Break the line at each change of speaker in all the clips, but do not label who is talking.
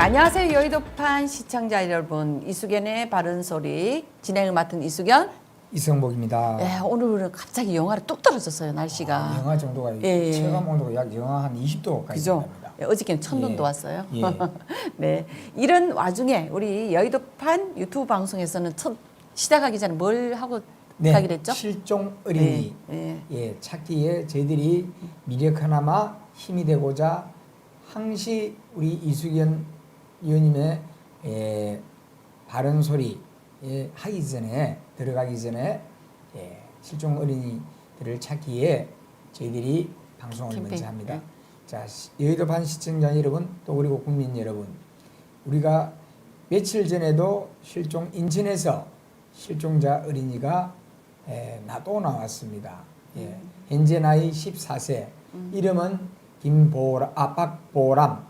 안녕하세요. 여의도판 시청자 여러분. 이수견의 바른 소리 진행을 맡은 이수견.
이성복입니다.
예, 오늘은 갑자기 영하로 뚝 떨어졌어요, 날씨가.
아, 영하 정도가
예, 예.
체감 온도가 약 영하 한 20도까지
그죠?
됩니다.
예, 어저께는 천돈도
예.
왔어요.
예.
네. 이런 와중에 우리 여의도판 유튜브 방송에서는 첫 시작하기 전에 뭘 하고 가기로 했죠?
네, 실종 어린이
네,
예, 찾기에 저희들이 미력 하나마 힘이 되고자 항시 우리 이수견 의원님의 예, 바른 소리 예, 하기 전에 들어가기 전에 예, 실종 어린이들을 찾기에 저희들이 방송을
캠페인,
먼저 합니다.
네.
자 시- 여의도 반 시청자 여러분 또 그리고 국민 여러분 우리가 며칠 전에도 실종 인천에서 실종자 어린이가 에, 나또 나왔습니다. 예. 현재 나이 14세 이름은 김보라 아 박보람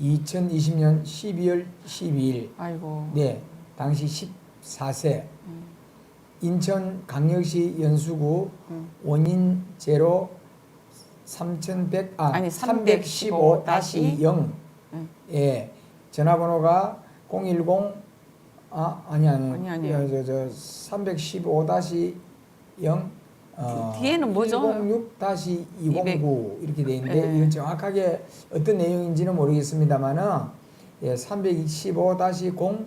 2020년 12월 12일
아이고.
네 당시 14세 인천 강력시 연수구
음.
원인 제로 3100 아,
아니,
315-0
음.
예 전화번호가 010 아 아니 아니
아니, 아니에요.
저저 315-0 어,
뒤에는 뭐죠?
106-209 이렇게 돼 있는데
예.
이거 정확하게 어떤 내용인지는 모르겠습니다만은 예, 325-0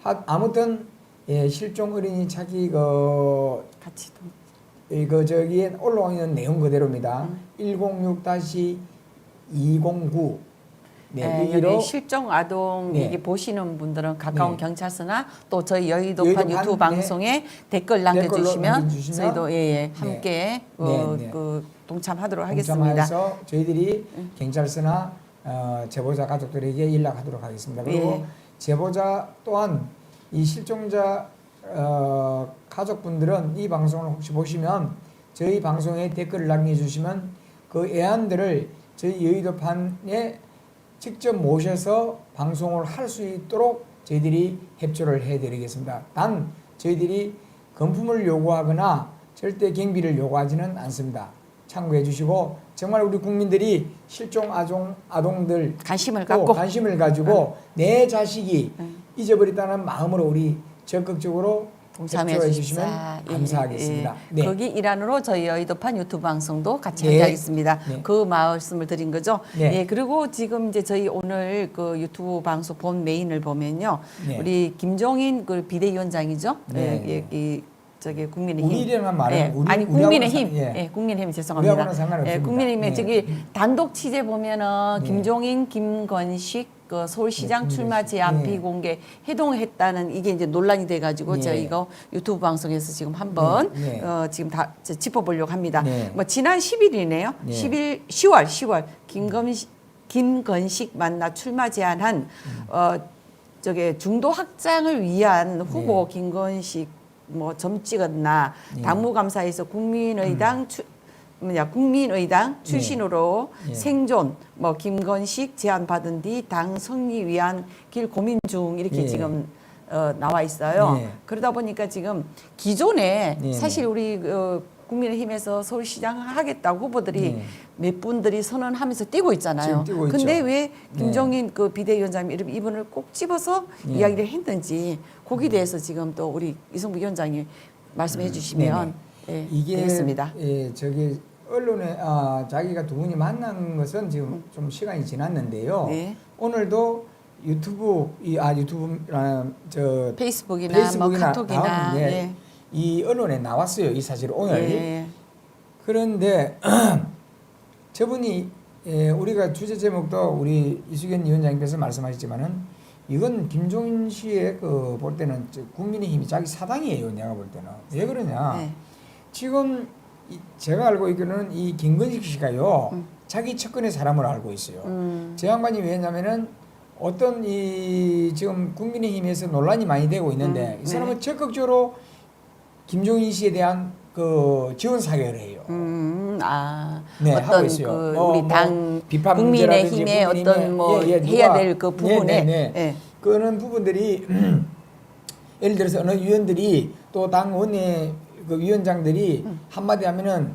하- 아무튼 예, 실종 어린이 찾기 그
같이 또.
이거 저기에 올라와 있는 내용 그대로입니다.
음.
106-209 네,
예,
여기
실종 아동
네.
이게 보시는 분들은 가까운
네.
경찰서나 또 저희 여의도판 유튜브
네.
방송에 댓글 남겨주시면
남겨주시면
저희도 예예
네.
함께 어,
네, 네.
그 동참하도록 하겠습니다.
저희들이
음.
경찰서나 어, 제보자 가족들에게 연락하도록 하겠습니다. 그리고
예.
제보자 또한 이 실종자 어, 가족분들은 이 방송을 혹시 보시면 저희 방송에 댓글을 남겨주시면 그 애안들을 저희 여의도판에 직접 모셔서 방송을 할 수 있도록 저희들이 협조를 해드리겠습니다. 단 저희들이 금품을 요구하거나 절대 경비를 요구하지는 않습니다. 참고해 주시고 정말 우리 국민들이 실종 아동 아동들
관심을
또
갖고
관심을 가지고 내 자식이
음.
잊어버렸다는 마음으로 우리 적극적으로
동 주십사.
주시면
예,
감사하겠습니다.
예.
네.
거기 일환으로 저희 여의도판 유튜브 방송도 같이
네.
함께하겠습니다.
네.
그 말씀을 드린 거죠.
네.
예, 그리고 지금 이제 저희 오늘 그 유튜브 방송 본 메인을 보면요,
네.
우리 김종인 그 비대위원장이죠.
네.
예, 예, 이 저기 국민의힘.
우리라는 말은
예,
우리-
아니 국민의힘,
상- 예.
예. 국민의힘 죄송합니다.
우리하고는 상관없습니다.
예,
네.
저기 단독 취재 보면은
네.
김종인, 김건식 그 서울시장
네,
출마. 제안
네.
비공개 해동했다는 이게 이제 논란이 돼가지고
네.
저희가 유튜브 방송에서 지금 한번
네, 네.
어, 지금 다 저- 짚어보려고 합니다.
네.
뭐 지난 10일이네요.
네.
10일 10월 10월 김건식 김건식 만나 출마 제안한
음.
어 저게 중도 확장을 위한 후보
네.
김건식 뭐 점 찍었나
네.
당무감사에서 국민의당 추, 뭐냐 국민의당 출신으로
네.
생존 뭐 김건식 제안 받은 뒤 당 승리 위한 길 고민 중 이렇게
네.
지금 어, 나와 있어요.
네.
그러다 보니까 지금 기존에
네.
사실 우리 어, 국민의힘에서 서울시장 하겠다고 후보들이
네.
몇 분들이 선언하면서 뛰고 있잖아요.
뛰고
근데
있죠.
왜
네.
김종인 그 비대위원장이 이름 이분을 꼭 집어서
네.
이야기를 했는지 거기에 대해서 지금 또 우리 이성부 위원장이 말씀해 주시면 예,
이게
되겠습니다.
예, 저기 언론에 아, 자기가 두 분이 만난 것은 지금 좀 시간이 지났는데요.
네.
오늘도 유튜브 이아 유튜브 아, 저
페이스북이나,
페이스북이나
뭐 카톡이나
다음, 예,
예.
이 언론에 나왔어요. 이 사실 오늘.
예.
그런데 저분이 예, 우리가 주제 제목도 우리 이수견 위원장님께서 말씀하셨지만은 이건 김종인 씨의 그 볼 때는 저 국민의힘이 자기 사당이에요. 내가 볼 때는 왜 그러냐?
네.
지금 이 제가 알고 있기로는 이 김건식 씨가요
음.
자기 측근의 사람으로 알고 있어요.
음.
제 양반이 왜냐면은 어떤 이 지금 국민의힘에서 논란이 많이 되고 있는데
음,
이 사람은
네.
적극적으로 김종인 씨에 대한 그 지원 사격을 해요.
음, 아,
네,
어떤
있어요.
그
어,
우리 뭐당
비판
국민의힘의 어떤 뭐
국민의힘의- 예, 예,
해야
누가-
될그 부분에
네, 네, 네.
예.
그런 부분들이 예를 들어서 어느 위원들이 또 당 원내 그 위원장들이
음.
한마디 하면은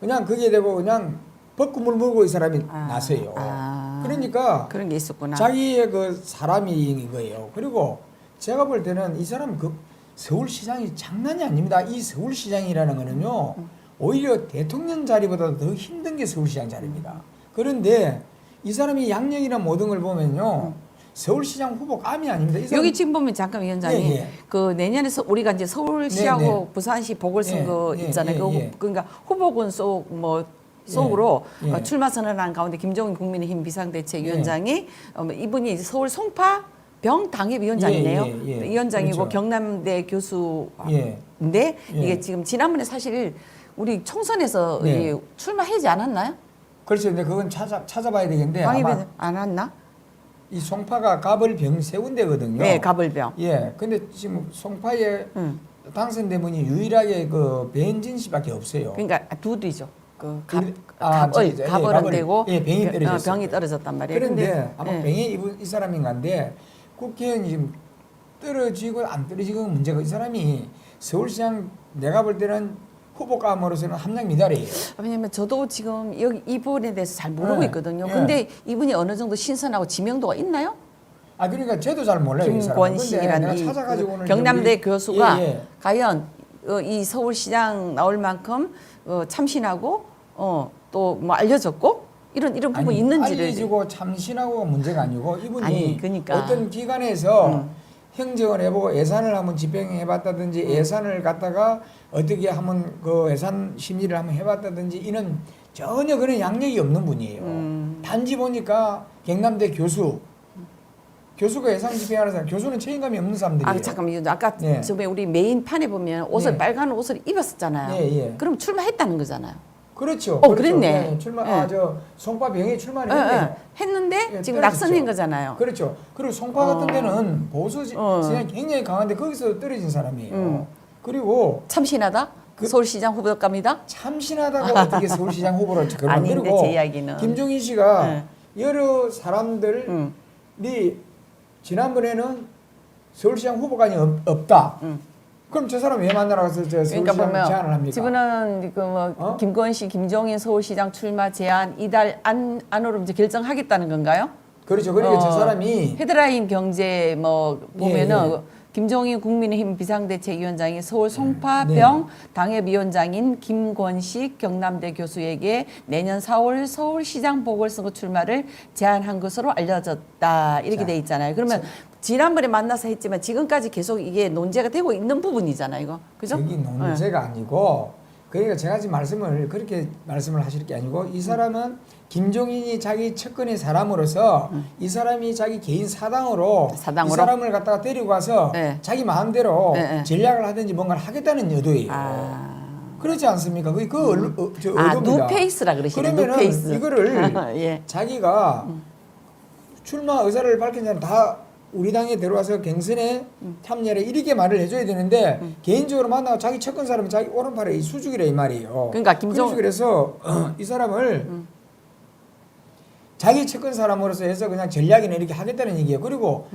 그냥 그게 되고 그냥 벚꿈을 물고 이 사람이
아,
나서요.
아. 아,
그러니까
그런 게 있었구나.
자기의 그 사람이 이거예요. 그리고 제가 볼 때는 이 사람 그 서울시장이 장난이 아닙니다. 이 서울시장이라는 거는요. 오히려 대통령 자리보다 더 힘든 게 서울시장 자리입니다. 그런데 이 사람이 양력이나 모든 걸 보면요. 서울시장 후보 감이 아닙니다. 이 사람
여기 지금 보면 잠깐 위원장님
예, 예.
그 내년에 서 우리가 이제 서울시하고
네, 네.
부산시 보궐선거
예, 예,
있잖아요.
예,
그
예.
그러니까 후보군 속뭐 속으로
예.
어, 출마 선언한 가운데 김종인 국민의힘 비상대책위원장이 어, 뭐 이분이 서울 송파 병 당협위원장이네요.
예, 예, 예.
위원장이고
그렇죠.
경남대 교수인데
예.
이게
예.
지금 지난번에 사실 우리 총선에서
네.
이 출마하지 않았나요?
그렇죠. 근데 그건 찾아 찾아봐야 되겠는데 아마
안 왔나?
이 송파가 갑을병 세운 데거든요.
네, 가불병.
예. 근데 지금 송파에
음.
당선된 분이 유일하게 그 배현진 씨밖에 없어요.
그러니까 두두이죠. 그
그-
갑,
아,
갑을
예,
갑을. 되고
예, 병이
병-
떨어졌어요.
어, 병이 떨어졌단 말이에요.
그런데
근데,
아마
예.
병이 이분 이 사람인가인데 국회의원이 지금 떨어지고 안 떨어지고 문제가 이 사람이 서울시장 내가 볼 때는 후보감으로서는 함량 미달이에요.
왜냐면 저도 지금 여기 이 부분에 대해서 잘 모르고
예,
있거든요.
예.
근데 이분이 어느 정도 신선하고 지명도가 있나요?
아 그러니까 저도 잘 몰라요. 이
김권식이라는 이그 경남대
우리-
교수가
예, 예.
과연 어, 이 서울시장 나올 만큼 어, 참신하고 어, 또 뭐 알려졌고 이런 이런 부분이
아니,
있는지를
알려지고 참신하고 문제가 아니고 이분이
아니, 그러니까.
어떤 기관에서
음.
행정을 해보고 예산을 한번 집행해봤다든지
음.
예산을 갖다가 어떻게 하면 그 예산 심의를 한번 해봤다든지 이는 전혀 그런 양력이 없는 분이에요.
음.
단지 보니까 경남대 교수 교수가 예산 집행하는 사람 교수는 책임감이 없는 사람들이에요.
아 잠깐만요. 아까
네.
저번에 우리 메인 판에 보면 옷을
네.
빨간 옷을 입었었잖아요.
예, 예.
그럼 출마했다는 거잖아요.
그렇죠.
어,
그렇죠.
그랬네.
예, 출마
예.
아 저 송파병에 출마를
예,
했네요.
예. 했는데
예,
지금
떨어졌죠.
낙선인 거잖아요.
그렇죠. 그리고 송파 같은
어.
데는 보수 지-
어.
진영이 굉장히 강한데 거기서 떨어진 사람이에요.
음.
그리고
참신하다.
그-
서울시장 후보감이다.
참신하다고 어떻게 서울시장 후보를
아닌데,
그리고
제 이야기는.
김종인 씨가
네.
여러 사람들이
음.
지난번에는 서울시장 후보가 없, 없다.
음.
그럼 저 사람 왜 만나러 가서 저 서울시장
그러니까
제안을 합니까?
지금은 그뭐
어?
김건희, 김종인 서울시장 출마 제안 이달 안 안으로 이제 결정하겠다는 건가요?
그렇죠. 그러니까 저
어,
사람이
헤드라인 경제 뭐 보면은
예, 예.
김종인 국민의힘 비상대책위원장이 서울
네.
송파병 당협위원장인 김권식 경남대 교수에게 내년 4월 서울시장 보궐선거 출마를 제안한 것으로 알려졌다 이렇게
자,
돼 있잖아요. 그러면 지난번에 만나서 했지만 지금까지 계속 이게 논제가 되고 있는 부분이잖아요, 이거 그죠?
저기 논제가 아니고 그러니까 제가 지금 말씀을 그렇게 말씀을 하실 게 아니고 이 사람은 김종인이 자기 측근의 사람으로서 이 사람이 자기 개인 사당으로,
사당으로?
이 사람을 갖다가 데리고 가서
네.
자기 마음대로
네, 네.
전략을 하든지 뭔가를 하겠다는 의도예요.
아,
그렇지 않습니까? 그게 그 얼- 어, 저
아
의도입니다.
누페이스라 그러시네,
그러면은
누페이스.
이거를
예.
자기가 출마 의사를 밝힌 사람 다 우리 당에 들어와서 경선에 참여를 이렇게 말을 해줘야 되는데 개인적으로 만나고 자기 측근 사람이 자기 오른팔에 이 수죽이래 이 말이에요.
그러니까 김종-
그래서 이 사람을 자기 측근 사람으로서 해서 그냥 전략이나 이렇게 하겠다는 얘기예요. 그리고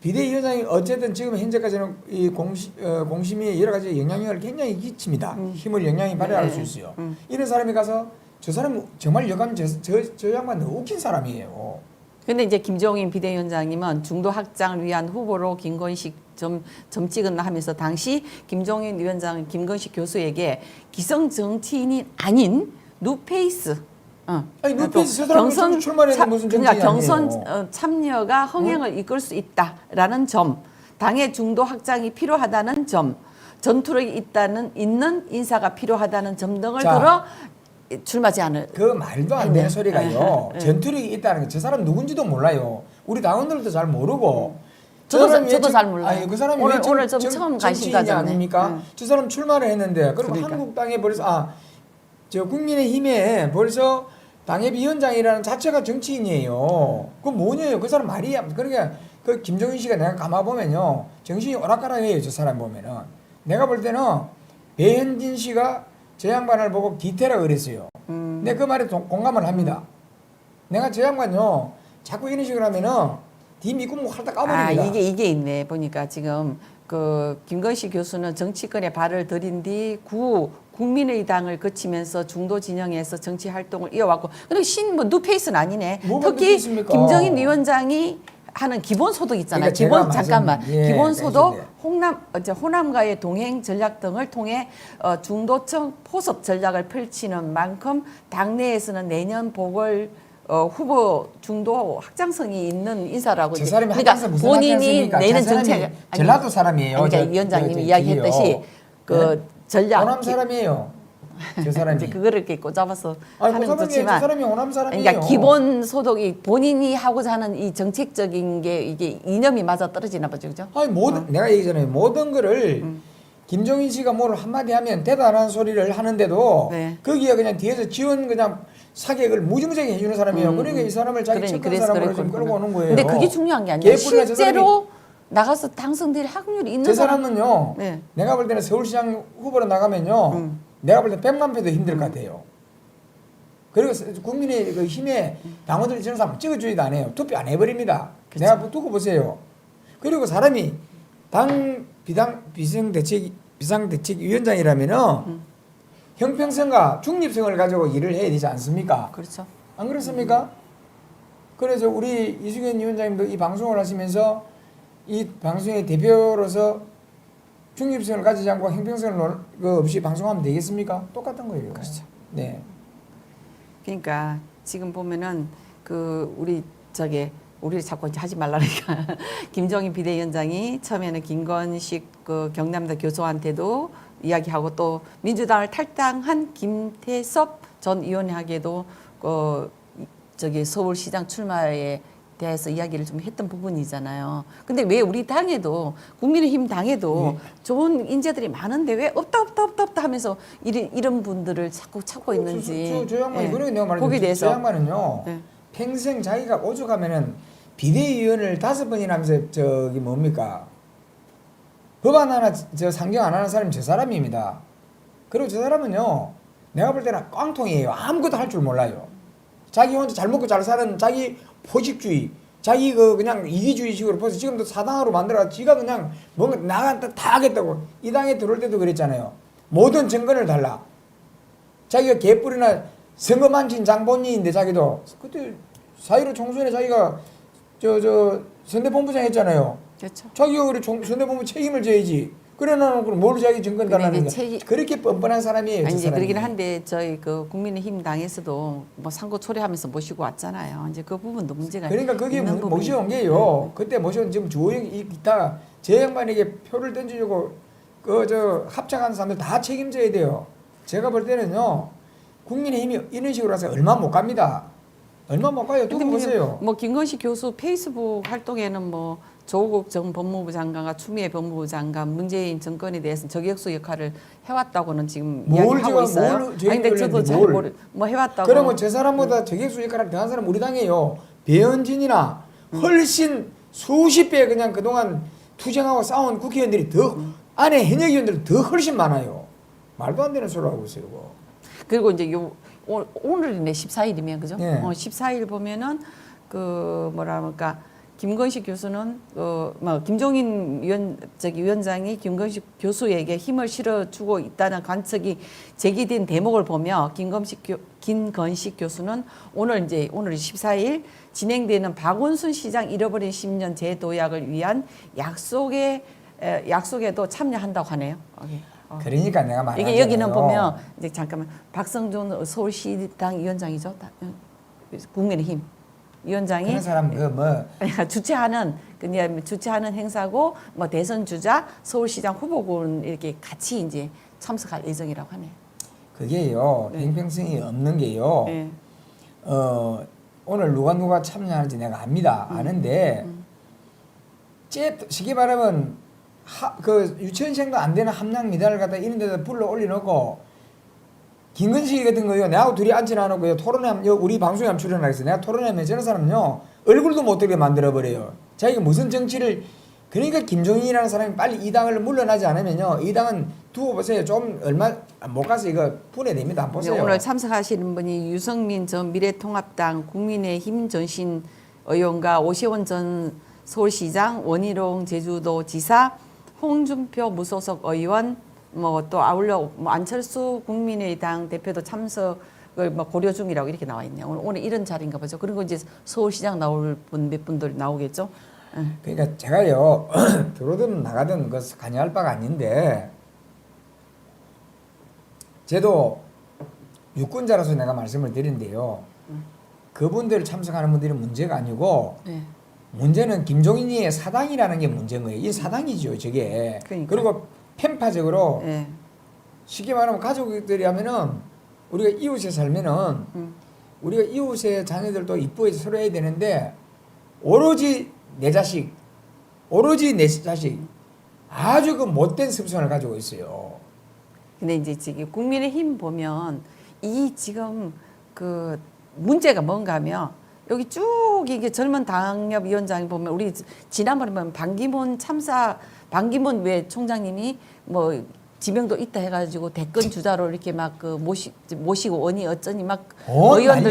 비대위원장이 어쨌든 지금 현재까지는 이 공시, 어, 공심이 여러 가지 영향력을 굉장히 끼칩니다. 힘을 영향이 발휘할
네.
수 있어요.
음.
이런 사람이 가서 저 사람 정말 여간 저, 저, 저 양반 너무 웃긴 사람이에요.
근데 이제 김종인 비대위원장님은 중도 확장을 위한 후보로 김건식 점, 점 찍었나 하면서 당시 김종인 위원장 김건식 교수에게 기성 정치인이 아닌 누페이스 어.
아니, 출- 출마를 했는데 무슨
그러니까 경선
아니에요.
어, 참여가 흥행을 이끌 수 있다라는 점, 당의 중도 확장이 필요하다는 점, 전투력이 있다는 있는 인사가 필요하다는 점 등을
자.
들어 출마 제안을
그 말도 안
네.
되는 소리가요.
네.
전투력이 있다는 게 저 사람 누군지도 몰라요. 우리 당원들도 잘 모르고. 저
저도
왜
저도
정-
잘 몰라요.
아니, 그 사람이
오늘-
왜 정-
오늘 좀
정-
처음
정치인이
가신다잖아요.
아닙니까?
네.
저 사람 출마를 했는데 그리고
그러니까.
한국당에 벌써 아, 저 국민의힘에 벌써 당협 위원장이라는 자체가 정치인이에요. 그 뭐냐요? 그 사람 말이야. 그러니까 그 김종인 씨가 내가 가만 보면요, 정신이 오락가락해요. 저 사람 보면은 내가 볼 때는 배현진 씨가 저 양반을 보고 기태라 그랬어요.
음.
내그 말에 동- 공감을 합니다. 내가 저 양반요, 자꾸 이런 식으로 하면은 뒤 밑구멍 활딱
아
까버립니다.
이게 이게 있네 보니까 지금 그 김건식 교수는 정치권에 발을 들인 뒤 구 국민의당을 거치면서 중도 진영에서 정치 활동을 이어왔고 근데 신뭐 뉴페이스는 아니네.
뭐가
특히
뉴페이스입니까?
김정인 위원장이 하는 기본소득 있잖아요.
그러니까
기본 잠깐만
예,
기본소득
네, 네.
홍남 어제 호남과의 동행 전략 등을 통해 어, 중도층 포섭 전략을 펼치는 만큼 당내에서는 내년 보궐 어, 후보 중도 확장성이 있는 인사라고
저
이제
사람이
그러니까 본인이? 내는 정책
전라도 사람이에요.
그러니까
저-
위원장님이
저- 저-
이야기했듯이. 그
네?
전략
호남 사람이에요. 저 사람이.
이제 그거를 이렇게 꽂아봐서
아니,
하는
그 사람이 저
거지만
사람이 호남 사람이에요.
그러니까 기본 소득이 본인이 하고자 하는 이 정책적인 게 이게 이념이 맞아 떨어지나 보죠, 그죠?
아니 모든 내가 얘기잖아요. 모든 거를
음.
김종인 씨가 뭘 한마디 하면 대단한 소리를 하는데도
네.
거기에 그냥 뒤에서 지원 그냥 사격을 무지무지하게 해주는 사람이에요. 그러니까 이 사람을 자기
그러니, 그래서
사람으로 지금
그랬구나.
끌고 오는 거예요.
근데 그게 중요한 게 아니라
개뿔이나 저
실제로 나가서 당선될 확률이 있는
저
사람
사람은요.
네.
내가 볼 때는 서울시장 후보로 나가면요.
음.
내가 볼 때 100만 표도 힘들 것 같아요. 그리고 국민의 그 힘에 당원들이 저런 사람 찍어주지도 안 해요. 투표 안 해버립니다.
그쵸.
내가 두고 보세요. 그리고 사람이 당 비당 비상대책 비상대책위원장이라면은
음.
형평성과 중립성을 가지고 일을 해야 되지 않습니까?
그렇죠.
안 그렇습니까? 그래서 우리 이수경 위원장님도 이 방송을 하시면서 이 방송의 대표로서 중립성을 가지지 않고 형평성을 그 없이 방송하면 되겠습니까? 똑같은 거예요.
그렇죠.
네.
그러니까 지금 보면은 그 우리 저기 우리 자꾸 이제 하지 말라니까 김정인 비대위원장이 처음에는 김건식 그 경남대 교수한테도 이야기하고 또 민주당을 탈당한 김태섭 전 의원에게도 그 저기 서울시장 출마에 대해서 이야기를 좀 했던 부분이잖아요. 근데 왜 우리 당에도 국민의힘 당에도 좋은 인재들이 많은데 왜 없다 없다 없다 없다 하면서 이런 이런 분들을 자꾸 찾고 있는지
저, 저, 저 양반이
예.
그러게 내가.
거기에
저 양반은요.
네.
평생 자기가 오죽하면은 비대위원을 다섯 번이나 하면서 저기 뭡니까 법안 하나 저 상정 안 하는 사람이 저 사람입니다. 그리고 저 사람은요 내가 볼 때는 꽝통이에요. 아무것도 할 줄 몰라요. 자기 혼자 잘 먹고 잘 사는 자기 포식주의, 자기 그 그냥 이기주의식으로 벌써 지금도 사당으로 만들어 지가 그냥 뭔가 나간다 다 하겠다고 이 당에 들어올 때도 그랬잖아요. 모든 정권을 달라. 자기가 개뿔이나 선거만진 장본인인데 자기도 그때 사이로 총선에 자기가 저 저 선대본부장 했잖아요.
그렇죠.
자기가 우리 총, 선대본부 책임을 져야지. 그래 나는 그럼 뭘 자기 달라는
이제
게
책임-
그렇게 뻔뻔한 사람이에요.
아니
저
이제. 그러긴 한데 저희 그 국민의힘 당에서도 뭐 상고 초래하면서 모시고 왔잖아요. 이제 그 부분도 문제가
그러니까 그게 모-
부분이-
모셔온 게요. 그때 모셔온 지금 조영 이따 제 양반에게 표를 던지려고 그 저 합작한 사람들 다 책임져야 돼요. 제가 볼 때는요. 국민의힘이 이런 식으로 해서 얼마 못 갑니다. 얼마 못 가요. 두고 보세요.
뭐 김건식 교수 페이스북 활동에는 뭐 조국 전 법무부 장관과 추미애 법무부 장관 문재인 정권에 대해서 저격수 역할을 해왔다고는 지금
뭘
이야기하고 있어요.
뭘
아니 근데 저도 잘
뭘.
모르 뭐 해왔다고.
그러면 저 사람보다 저격수 역할을 더한 사람 우리 당이에요. 배현진이나 훨씬 수십 배 그냥 그동안 투쟁하고 싸운 국회의원들이 더 안에 현역 의원들 더 훨씬 많아요. 말도 안 되는 소리 하고 있어요. 이거.
그리고 이제 요 오- 오늘이네 14일이면 그죠?
예.
어, 14일 보면은 그 뭐라 그럴까 김건식 교수는 어뭐 김종인 위원 저기 위원장이 김건식 교수에게 힘을 실어주고 있다는 관측이 제기된 대목을 보며 김건식 교, 김건식 교수는 오늘 이제 오늘 14일 진행되는 박원순 시장 잃어버린 10년 재도약을 위한 약속에 에, 약속에도 참여한다고 하네요. 여기. 어.
그러니까 내가 말하잖아요.
이게 여기는 보면 이제 잠깐만 박성준 서울시당 위원장이죠. 다- 어, 국민의힘 위원장이
사람 그뭐
주최하는 그냥 주최하는 행사고 뭐 대선 주자 서울시장 후보군 이렇게 같이 이제 참석할 예정이라고 하네요.
그게요
네.
형평성이 없는 게요.
예.
어 오늘 누가 누가 참여하는지 내가 압니다.
음.
아는데 째 쉽게 말하면 하, 그 유치원생도 안 되는 함량 미달을 갖다 이런 데다 불러 올려놓고 김근식 같은 거요. 내하고 둘이 앉지 않았고요. 토론하면 요 우리 방송에 한번 출연하겠어요. 내가 토론하면 저런 사람은요 얼굴도 못 되게 만들어 버려요. 자기가 무슨 정치를 그러니까 김종인이라는 사람이 빨리 이 당을 물러나지 않으면요 이 당은 두고 보세요. 좀 얼마 못 가서 이거 분해됩니다.
이제
보세요.
오늘 참석하시는 분이 유성민 전 미래통합당 국민의힘 전신 의원과 오시원 전 서울시장 원희룡 제주도지사 홍준표 무소속 의원 뭐 또 아울러 뭐 안철수 국민의당 대표도 참석을 뭐 고려 중이라고 이렇게 나와 있네요. 오늘, 오늘 이런 자리인가 보죠. 그리고 이제 서울시장 나올 분 몇 분들 나오겠죠. 예.
그러니까 제가요 들어든 나가든 그 관여할 바가 아닌데 제도 유권자로서 내가 말씀을 드린데요. 그분들 참석하는 분들이 문제가 아니고
네.
문제는 김종인이의 사당이라는 게 문제인 거예요. 이 사당이죠, 저게.
그러니까.
리고 편파적으로
예.
쉽게 말하면 가족들이 하면은 우리가 이웃에 살면은
음.
우리가 이웃의 자녀들도 이쁘게 서로 해야 되는데 오로지 내 자식, 오로지 내 자식 아주 그 못된 습성을 가지고 있어요.
근데 이제 지금 국민의힘 보면 이 지금 그 문제가 뭔가 하면 여기 쭉 이게 젊은 당협 위원장 보면 우리 지난번에 보면 반기문 참사 반기문 왜 총장님이 뭐 지명도 있다 해가지고 대권 주자로 이렇게 막 그 모시 모시고 원이 어쩌니 막
어,
의원들.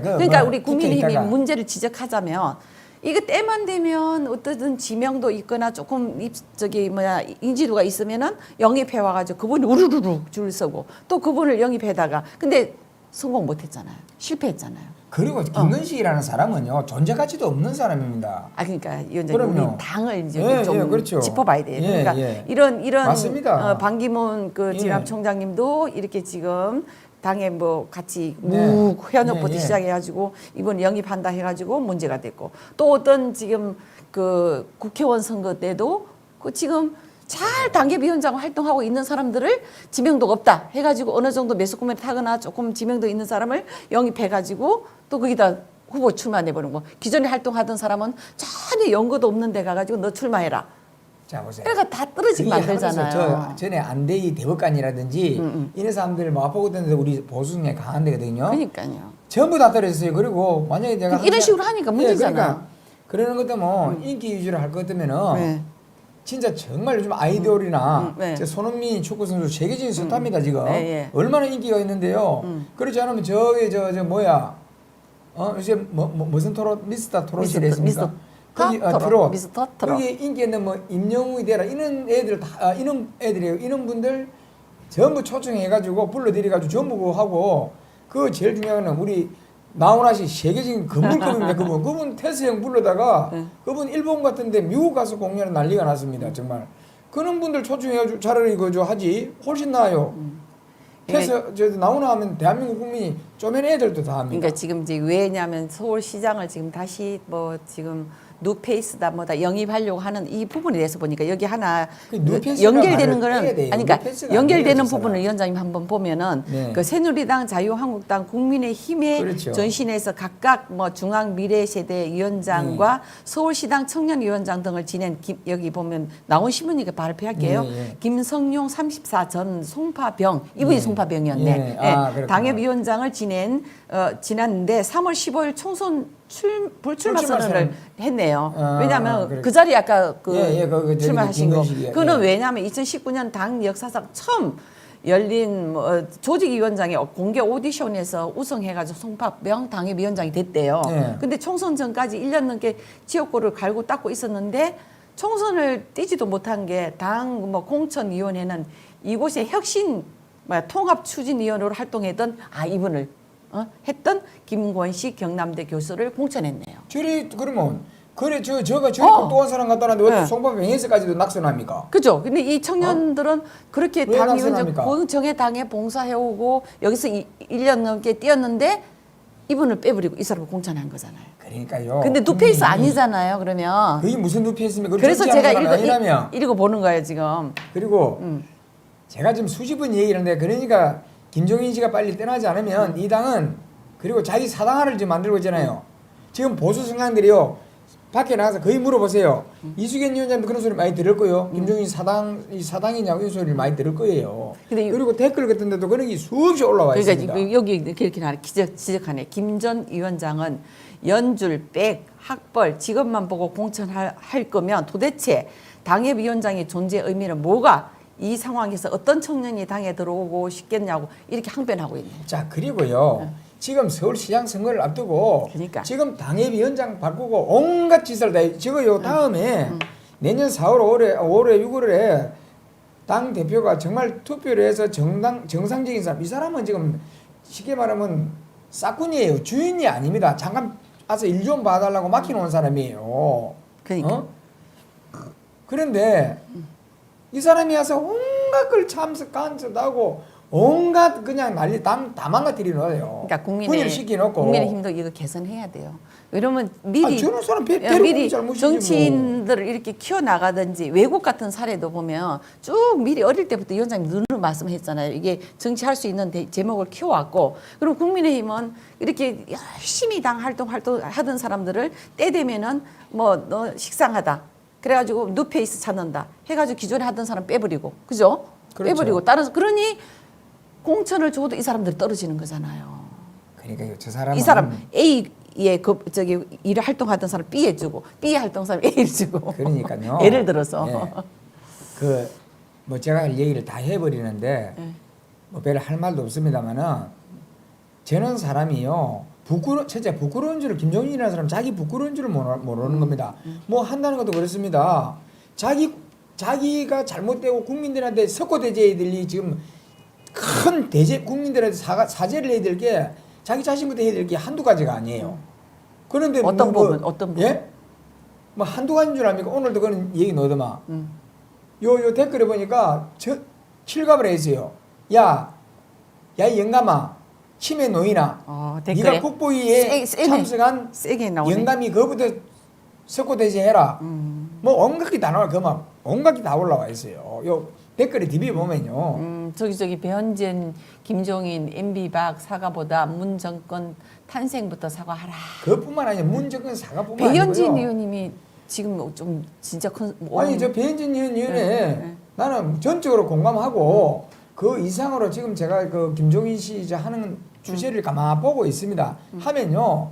그
그러니까
뭐
우리 국민의힘이. 문제를 지적하자면 이거 때만 되면 어떠든 지명도 있거나 조금 입 저기 뭐야 인지도가 있으면은 영입해 와가지고 그분이 우르르르 줄 서고 또 그분을 영입해다가 근데 성공 못했잖아요. 실패했잖아요.
그리고 김근식이라는 사람은요 존재 가치도 없는 사람입니다.
아 그러니까 우리
그럼요.
당을 이제
예,
좀
예, 그렇죠.
짚어봐야 돼요.
예,
그러니까
예.
이런 이런
맞습니다.
어, 반기문 그
예.
총장님도 이렇게 지금 당에 뭐 같이
네.
묵 회원협부터
예, 예.
시작해가지고 이번 영입한다 해가지고 문제가 됐고 또 어떤 지금 그 국회의원 선거 때도 그 지금 잘 당협위 원장 활동하고 있는 사람들을 지명도가 없다 해가지고 어느 정도 매수금에 타거나 조금 지명도 있는 사람을 영입해가지고 또 거기다 후보 출마해버리는 거. 기존에 활동하던 사람은 전혀 연고도 없는 데 가가지고 너 출마해라.
자 보세요.
그러니까 다 떨어지게 만들잖아요.
저 전에 안대희 대법관이라든지
음, 음.
이런 사람들 뭐 아프고 있는데 우리 보수중에 강한 데거든요.
그러니까요.
전부 다 떨어졌어요. 그리고 만약에 내가
이런
항상-
식으로 하니까
예,
문제잖아요.
그러니까 그러는 것도 뭐 인기 위주로 할 것 같으면은
네.
진짜 정말 요즘 아이돌이나
음, 네.
저 손흥민 축구 선수 세계적인 스타입니다 지금
네, 예.
얼마나 인기가 있는데요.
음.
그렇지 않으면 저기 저 저 뭐야 어 이제 뭐, 뭐 무슨 토론 미스터 토론이
미스터-
됐습니까?
미스터
거기 아,
트롯 미스터 트롯.
거기 인기 있는 뭐 임영웅이 되라 이런 애들 다 아, 이런 애들이에요. 이런 분들 전부 초청해가지고 불러들여가지고 전부 하고 그 제일 중요한 건 우리 나훈아 씨 세계적인 건물급입니다. 그분 그분 테스 형 불러다가
네.
그분 일본 같은데 미국 가서 공연은 난리가 났습니다. 정말 그런 분들 초청해가지고 차라리 그저 하지 훨씬 나아요. 테스 저 나훈아 하면 대한민국 국민이 쪼맨 애들도 다 합니다.
그러니까 지금 이제 왜냐하면 서울 시장을 지금 다시 뭐 지금 누페이스다 뭐다 영입하려고 하는 이 부분에 대해서 보니까 여기 하나
그
연결되는 거는. 아니 그러니까 연결되는 부분을. 위원장님 한번 보면은
네.
그 새누리당 자유한국당 국민의힘의
그렇죠.
전신에서 각각 뭐 중앙 미래세대 위원장과
네.
서울시당 청년 위원장 등을 지낸 김, 여기 보면 나온 신문이니까 발표할게요.
예, 예.
김성용 34전 송파병 이분이
예.
송파병이었네.
예. 아.
당협위원장을 지낸 어, 지났는데 3월 15일 총선 출 불출마 선언을
선언.
했네요.
아,
왜냐하면
그래.
그 자리에 아까 그
예, 예, 그, 그
출마하신 거. 그거는
예.
왜냐하면 2019년 당 역사상 처음 열린 뭐 어, 조직위원장의 공개 오디션에서 우승해가지고 송파병 당협위원장이 됐대요.
예.
근데 총선 전까지 1년 넘게 지역구를 갈고 닦고 있었는데 총선을 뛰지도 못한 게 당 뭐 공천위원회는 이곳의 혁신 뭐야, 통합 추진위원으로 활동했던 아 이분을 어? 했던 김권식 경남대 교수를 공천했네요.
저리 그러면 그래 저 저가
어.
똑똑한 사람 갖다 놨는데 왜
네.
송파병에서까지도 낙선합니까?
그죠? 근데 이 청년들은 그렇게
어? 왜
당위원장
낙선합니까?
공정의 당에 봉사해오고 여기서 이, 1년 넘게 뛰었는데 이분을 빼버리고 이 사람을 공천한 거잖아요.
그러니까요.
근데 누페이스
국민이
아니잖아요. 그러면
그게 무슨 누페이스입니까?
그래서 제가 읽어, 읽, 읽어 보는 거예요 지금.
그리고
음.
제가 지금 수십 번 얘기를 하는데 그러니까 김종인 씨가 빨리 떠나지 않으면 이 당은 그리고 자기 사당화를 지금 만들고 있잖아요. 지금 보수 성향들이요. 밖에 나가서 거의 물어보세요. 이수경 위원장도 그런 소리 많이 들을 거예요. 김종인 사당 이 사당이냐고 이런 소리를 많이 들을 거예요.
근데 이-
그리고 댓글 같은 데도 그런 게 수없이 올라와
그러니까
있습니다.
여기 이렇게 하나 지적, 지적하네. 김 전 위원장은 연줄, 백, 학벌, 직업만 보고 공천할 할 거면 도대체 당협위원장의 존재 의미는 뭐가 이 상황에서 어떤 청년이 당에 들어오고 싶겠냐고 이렇게 항변하고 있네요.
자 그리고요 지금 서울시장 선거를 앞두고
그러니까.
지금 당협위원장 바꾸고 온갖 짓을 다 해. 지금 요 다음에 내년 4월, 5월에 5월에 6월에 당 대표가 정말 투표를 해서 정당 정상적인 사람 이 사람은 지금 쉽게 말하면 싹군이에요 주인이 아닙니다 잠깐 와서 일 좀 봐달라고 맡겨놓은 사람이에요
그러니까
어? 그런데 이 사람이 와서 온갖 걸 참석 간섭하고 온갖 그냥 난리 다, 다 망가뜨리놓아요
그러니까 국민의
분위기를 시켜놓고
국민의 힘도 이거 개선해야 돼요. 이러면 미리
아, 저런 사람 배-
예,
배로
미리
뭐.
정치인들을 이렇게 키워 나가든지 외국 같은 사례도 보면 쭉 미리 어릴 때부터 위원장님 늘 말씀했잖아요. 이게 정치할 수 있는 대- 제목을 키워왔고 그리고 국민의힘은 이렇게 열심히 당 활동 활동 하던 사람들을 때 되면은 뭐 너 식상하다. 그래가지고 누페이스 찾는다. 해가지고 기존에 하던 사람 빼버리고 그죠?
그렇죠.
빼버리고 다른 그러니 공천을 줘도 이 사람들이 떨어지는 거잖아요.
그러니까 저 사람은
이 사람 A에 그 저기 일을 활동하던 사람 B에 주고 B에 활동한 사람 A를 주고
그러니까요.
예를 들어서
그뭐 제가 할 얘기를 다 해버리는데
예.
뭐 별로 할 말도 없습니다만은 저는 사람이요 부끄러 첫째 부끄러운 줄을 김종인이라는 사람 자기 부끄러운 줄을 모르, 모르는 겁니다. 뭐 한다는 것도 그렇습니다. 자기 자기가 잘못되고 국민들한테 석고대죄해야 될이 지금 큰 대제 국민들한테 사과, 사죄를 해야 될 게 자기 자신부터 해야 될 게 한두 가지가 아니에요. 그런데
어떤
뭐,
부분, 어떤 부분?
예? 뭐 한두 가지인 줄 압니까? 오늘도 그런 얘기 넣어더만.
음.
요, 요 댓글에 보니까 저, 실감을 했어요. 야, 야, 이 영감아, 치매 노인아,
어, 댓글에
네가 국보위에
세- 세네.
참석한
세게 나오네.
영감이 그거부터 석고대죄해라.
음.
뭐 온갖 게 다 나와, 그막 온갖 게 다 올라와 있어요. 요 댓글에 DB 보면요.
음, 저기 저기 배현진, 김종인, MB박 사과보다 문 정권 탄생부터 사과하라.
그뿐만 아니라 문정권 사과뿐만
배현진
아니고요.
의원님이 지금 뭐좀 진짜 큰 뭐-
아니 저 배현진 의원 위원회
네, 네.
나는 전적으로 공감하고 그 이상으로 지금 제가 그 김종인 씨 이제 하는 추세를 가만 보고 있습니다. 하면요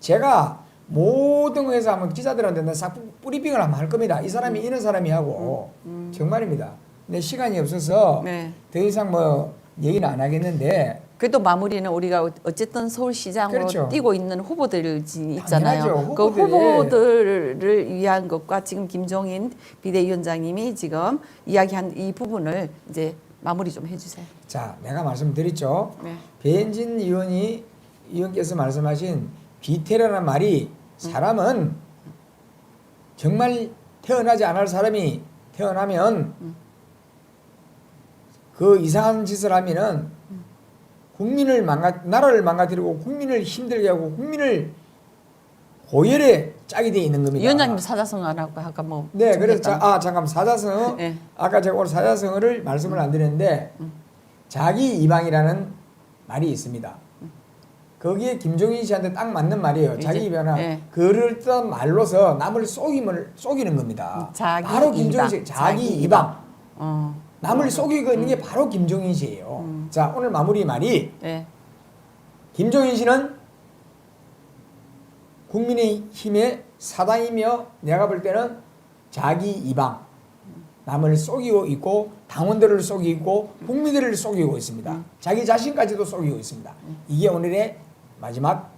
제가 모든 회사 한번 기자들한테 내싹 뿌리빙을 한번 할 겁니다. 이 사람이 이런 사람이 하고 정말입니다. 근데 시간이 없어서
네.
더 이상 뭐 얘기는 안 하겠는데
그래도 마무리는 우리가 어쨌든 서울시장으로
그렇죠.
뛰고 있는 후보들 있잖아요.
당연하죠.
그
후보들이.
후보들을 위한 것과 지금 김종인 비대위원장님이 지금 이야기한 이 부분을 이제 마무리 좀 해주세요.
자 내가 말씀드렸죠.
네.
배현진 의원이 의원께서 말씀하신 비태라는 말이 사람은 정말 태어나지 않을 사람이 태어나면 그 이상한 짓을 하면은 국민을 망가 나라를 망가뜨리고 국민을 힘들게 하고 국민을 고열에 짜게 돼 있는 겁니다.
위원장님 사자성 안 하고 아까 뭐
네, 그래서 자, 아 잠깐 사자성어
네.
아까 제가 오늘 사자성어를 말씀을 안 드렸는데 자기 이방이라는 말이 있습니다. 거기에 김종인 씨한테 딱 맞는 말이에요. 자기 이방은
네.
그럴듯한 말로서 남을 속임을 속이는 겁니다.
자기
바로 김종인 씨. 자기
자기
이방.
어.
남을 속이고 있는 게 바로 김종인 씨예요. 자 오늘 마무리 말이
네.
김종인 씨는 국민의힘의 사당이며 내가 볼 때는 자기 이방 남을 속이고 있고 당원들을 속이고 국민들을 속이고 있습니다. 자기 자신까지도 속이고 있습니다. 이게 오늘의 마지막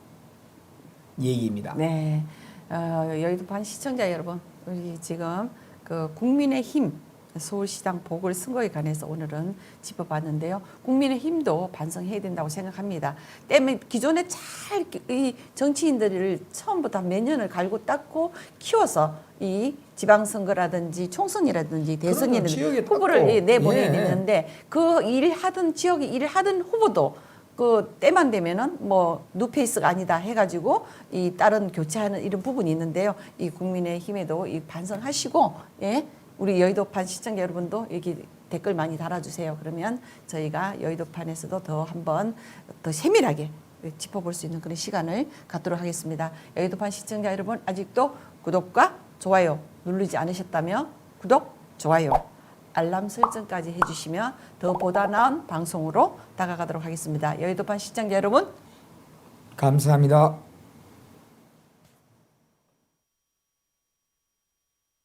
얘기입니다.
네. 어, 여의도판 시청자 여러분, 우리 지금 그 국민의힘 서울시장 보궐선거에 관해서 오늘은 짚어봤는데요. 국민의 힘도 반성해야 된다고 생각합니다. 때문에 기존에 잘 이 정치인들을 처음부터 몇 년을 갈고 닦고 키워서 이 지방선거라든지 총선이라든지 대선이라든지
닦고.
후보를 예, 내보내야
예.
되는데 그 일 하던 지역에 일을 하던 후보도 그 때만 되면은 뭐 누페이스가 아니다 해가지고 이 다른 교체하는 이런 부분이 있는데요. 이 국민의 힘에도 이 반성하시고 예 우리 여의도판 시청자 여러분도 여기 댓글 많이 달아주세요. 그러면 저희가 여의도판에서도 더 한번 더 세밀하게 짚어볼 수 있는 그런 시간을 갖도록 하겠습니다. 여의도판 시청자 여러분 아직도 구독과 좋아요 누르지 않으셨다면 구독 좋아요 알람 설정까지 해주시면 더 보다 나은 방송으로 다가가도록 하겠습니다. 여의도판 시청자 여러분
감사합니다.